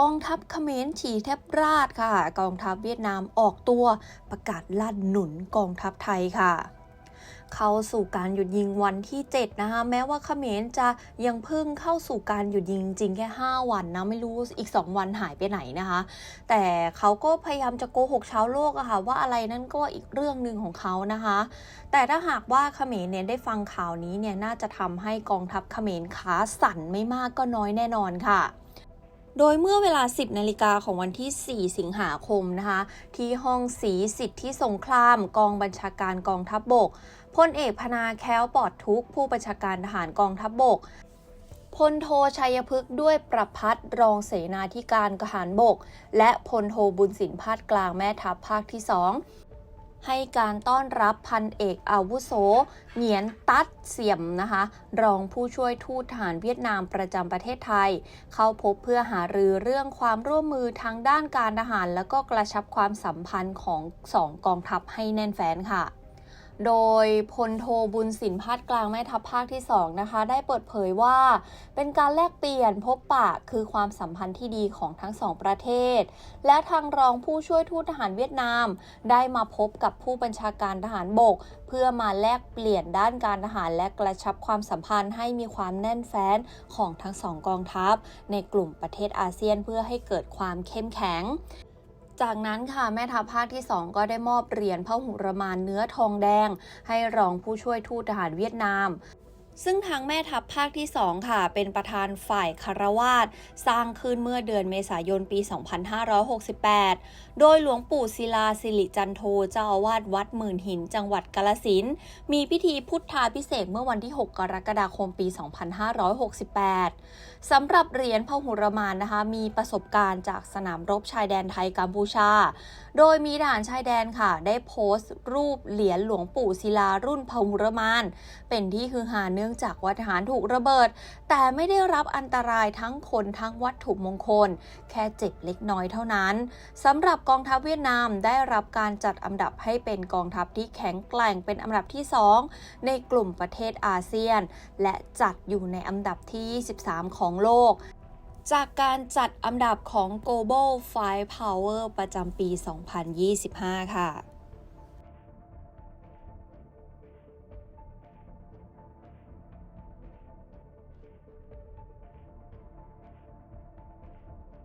กองทัพเขมรฉีแทบราดค่ะ กองทัพเวียดนามออกตัวประกาศลั่นหนุนกองทัพไทยค่ะ เข้าสู่การหยุดยิงวันที่ 7 นะคะ แม้ว่าเขมรจะยังเพิ่งเข้าสู่การหยุดยิงจริงแค่ 5 วันนะ ไม่รู้อีก 2 วันหายไปไหนนะคะ แต่เขาก็พยายามจะโกหกชาวโลกอะค่ะ ว่าอะไรนั่นก็อีกเรื่องหนึ่งของเขานะคะ แต่ถ้าหากว่าเขมรเนี่ยได้ฟังข่าวนี้เนี่ยน่าจะทำให้กองทัพเขมรขาสั่นไม่มากก็น้อยแน่นอนค่ะ โดยเมื่อเวลา 10 นาฬิกาของวันที่ 4 สิงหาคมนะคะ ที่ห้องสีสิทธิสงคราม กองบัญชาการกองทัพบบกพลเอกพนาแค้วปลอดทุกผู้บัญชาการทหารกองทัพบบกพลโทชัยพฤกษ์ด้วยประพัฒน์รองเสนาธิการทหารบก และพลโทบุญสินพาดกลางแม่ทัพภาคที่2 ให้การต้อนรับพันเอกอาวุโสเหงียนตัดเสี่ยมนะคะ รองผู้ช่วยทูตทหารเวียดนามประจำประเทศไทย เข้าพบเพื่อหารือเรื่องความร่วมมือทางด้านการทหาร และก็กระชับความสัมพันธ์ของสองกองทัพให้แน่นแฟ้นค่ะ โดยพลโทบุญสินพาดกลางแม่ทัพภาคที่ 2 นะคะ ได้เปิดเผยว่า เป็นการแลกเปลี่ยนพบปะคือความสัมพันธ์ที่ดีของทั้งสองประเทศ และทางรองผู้ช่วยทูตทหารเวียดนาม ได้มาพบกับผู้บัญชาการทหารบก เพื่อมาแลกเปลี่ยนด้านการทหารและกระชับความสัมพันธ์ให้มีความแน่นแฟ้นของทั้งสองกองทัพ ในกลุ่มประเทศอาเซียนเพื่อให้เกิดความเข้มแข็ง จากนั้นค่ะแม่ทัพภาคที่ 2 ก็ได้มอบเหรียญพระหุรมานเนื้อทองแดง ให้รองผู้ช่วยทูตทหารเวียดนาม ซึ่งทางแม่ทัพภาคที่ 2 ค่ะ เป็นประธานฝ่ายคารวาสสร้างขึ้นเมื่อเดือนเมษายนปี 2568 โดยหลวงปู่ศิลาสิริจันโทเจ้าอาวาสวัดหมื่นหิน จังหวัดกาลสินมีพิธีพุทธาพิเศษเมื่อวันที่ 6 กรกฎาคมปี 2568 สำหรับเหรียญพหุรมานนะคะ มีประสบการณ์จากสนามรบชายแดนไทยกัมพูชา โดยมีทหารชายแดนค่ะ ได้โพสต์รูปเหรียญหลวงปู่ศิลารุ่นพหุรมาน เป็นที่คือหาเนื่อื่องจากว่าทหารถูกระเบิด แต่ไม่ได้รับอันตรายทั้งคนทั้งวัตถุมงคล แค่เจ็บเล็กน้อยเท่านั้นสำหรับกองทัพเวียดนามได้รับการจัดอันดับให้เป็นกองทัพที่แข็งแกร่งเป็นอันดับที่ 2 ในกลุ่มประเทศอาเซียน และจัดอยู่ในอันดับที่ 23 ของโลกจากการจัดอันดับของ Global Five Power ประจำปี 2025 ค่ะ